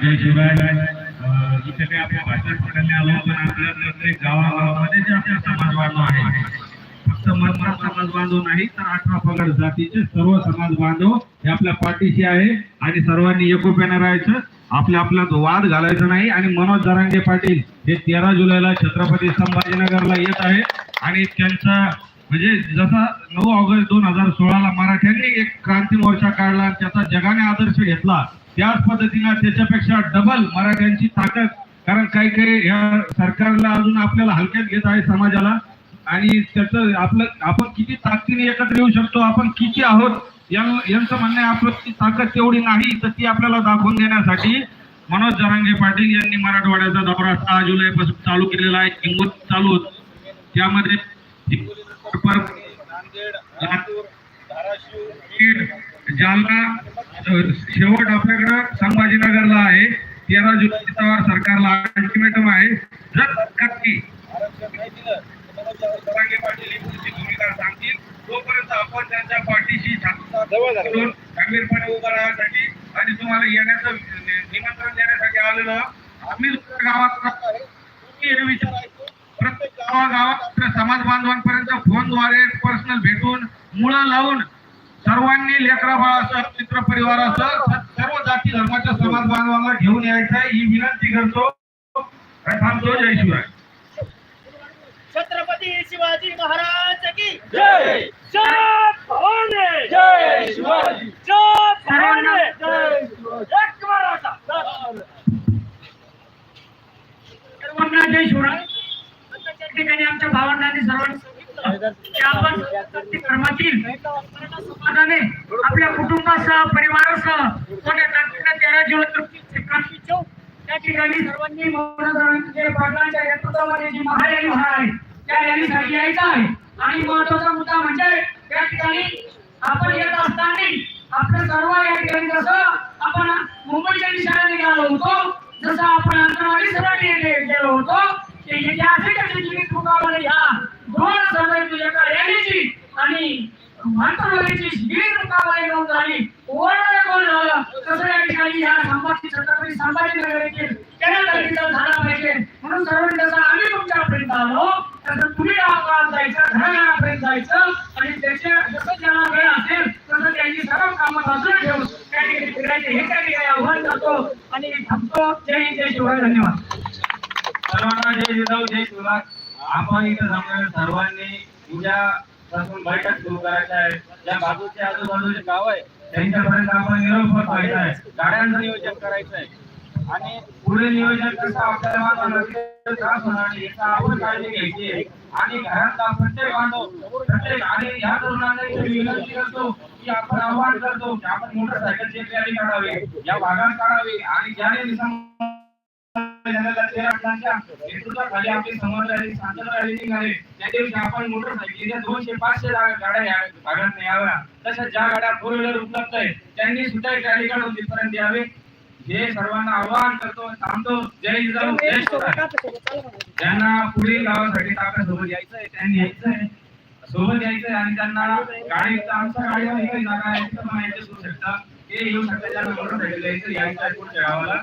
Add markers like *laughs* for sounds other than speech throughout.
जय शिवाय. इथे काही आपल्या भाषण करायला आलो पण आपल्या प्रत्येक गावागावामध्ये जे आपले समाज बांधव आहे फक्त मनमाड समाज बांधव नाही तर अठरा पगड जातीचे सर्व समाज बांधव हे आपल्या पाठीशी आहे आणि सर्वांनी एकोप्याने राहायचं आपल्या आपल्यात वाद घालायचा नाही आणि मनोज दरांगे पाटील हे तेरा जुलैला छत्रपती संभाजीनगरला येत आहे. आणि त्यांचा म्हणजे जसा नऊ ऑगस्ट दोन हजार सोळाला मराठ्यांनी एक क्रांती मोर्चा काढला त्याचा जगाने आदर्श घेतला त्याच पद्धतीनं त्याच्यापेक्षा डबल मराठ्यांची ताकद कारण काही काही या सरकारला अजून आपल्याला हलक्यात घेत आहे समाजाला आणि त्याचं आपलं आपण किती ताकदीने एकत्र येऊ शकतो आपण किती आहोत यांचं म्हणणं आहे आपलं ताकद तेवढी नाही तर ती आपल्याला दाखवून देण्यासाठी मनोज जरांगे पाटील यांनी मराठवाड्याचा दौरा सहा जुलै पासून चालू केलेला आहे किंमत चालू होत. त्यामध्ये जालना शेवट आपल्याकडं संभाजीनगरला आहे. तेरा जुलैचा सरकारला अल्टिमेटम आहे. जर नक्की भूमिका सांगतील. तोपर्यंत आपण त्यांच्या पाठीशी खंबीरपणे उभं राहण्यासाठी आणि तुम्हाला येण्याचं निमंत्रण देण्यासाठी आलेलो आहोत. आम्ही गावात राहतो तुम्ही हे विचारायचं प्रत्येक गावागावात आपल्या समाज बांधवांपर्यंत फोनद्वारे पर्सनल भेटून मुळं लावून सर्वांनी लेकरा बाळासह मित्र परिवारासह सर्व जाती धर्माच्या समाज बांधवांना घेऊन यायचं. आहे ही विनंती करतो. थांबतो जय शिवराय. छत्रपती शिवाजी महाराज की जय! जय भवानी! जय शिवाजी! जय भवानी! जय एक मराठा! सर्वांना जय शिवराय. त्या ठिकाणी आमच्या भावंडांनी सर्वांनी समाजाने आपल्या कुटुंबासह परिवारासह मोठ्या ताकदीने तेरा त्या ठिकाणी सर्वांनी पाटलांच्या नेतृत्वामध्ये जी महारॅली होणार आहे त्या रॅलीसाठी यायचं आहे आणि महत्त्वाचा मुद्दा म्हणजे त्या ठिकाणी आपण येत असताना आपलं सर्व या ठिकाणी जसं आपण मुंबईच्या दिशेने निघालो होतो. जसं आपण अंगणवाडी सराठी गेलो होतो ते ऐतिहासिक अशी दोन सभेची एका रॅलीची आणि मंत्रालयाची जी तुकामध्ये नोंद झाली. ओरडा कोण झालं? तसं या ठिकाणी या संभाजी छत्रपती संभाजीनगर येथील केंद्र तालुक्यात झाला पाहिजे. म्हणून सर्वांनी जसं आम्ही तुमच्यापर्यंत आलो तसं तुम्ही गावात जायचं घराघरापर्यंत जायचं. आणि त्याचे जसं ज्यांना वेळ असेल तसं त्यांची सर्व कामं बाजूला ठेवून त्या ठिकाणी फिरायचे हे त्या ठिकाणी आव्हान करतो. आणि थांबतो. जय हिंद जय शिवाय धन्यवाद. सर्वांना जय जिजाऊ जय शिवराज आपण इथं जमलेल्या सर्वांनी उद्या पासून बैठक सुरू करायचं आहे. ज्या बाजूचे आजूबाजूचे गाव आहे त्यांच्यापर्यंत आपण निरोप पोहोचवायचा आहे. गाड्यांचं नियोजन करायचं आहे. आणि पुढे नियोजन कसं आपल्याला त्रास होणार नाही. याचा आपण काळजी घ्यायची आहे. आणि घरातला प्रत्येक बांधव प्रत्येक आणि या तरुणांना विनंती करतो की आपण आव्हान करतो की आपण मोटरसायकलची एक रॅली काढावी या भागात काढावी आणि ज्याने दिसं खाली आपली समोर रॅली शांतता रॅली निघाली. त्या दिवशी आपण मोटरसायकलीच्या दोनशे पाचशे गाड्या भागात याव्या तसंच ज्या गाड्या फोर व्हीलर उपलब्ध आहे त्यांनी सुद्धा एक रॅली काढून तिथपर्यंत यावे. हे सर्वांना आवाहन करतो थांबतो. जय जिजाऊ जय ज्यांना पुढील गावासाठी ताकद सोबत यायचं आहे त्यांनी यायचं आहे सोबत यायचं आहे आणि त्यांना गाडी आमच्या गाडीवर जागा आहे यायचं होऊ शकतं. ते येऊ शकतं ज्यांना मोटरसायकल यायचं यायचं पुढच्या गावाला.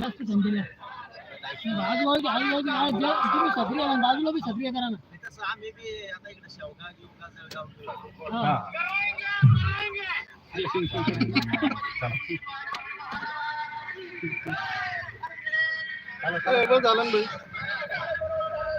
जास्त थंडी आज वाईट आज वाईट आज ज्या तुम्ही सक्रिय आहे, बाजूला बी सक्रिय करा ना हा. *laughs* झालं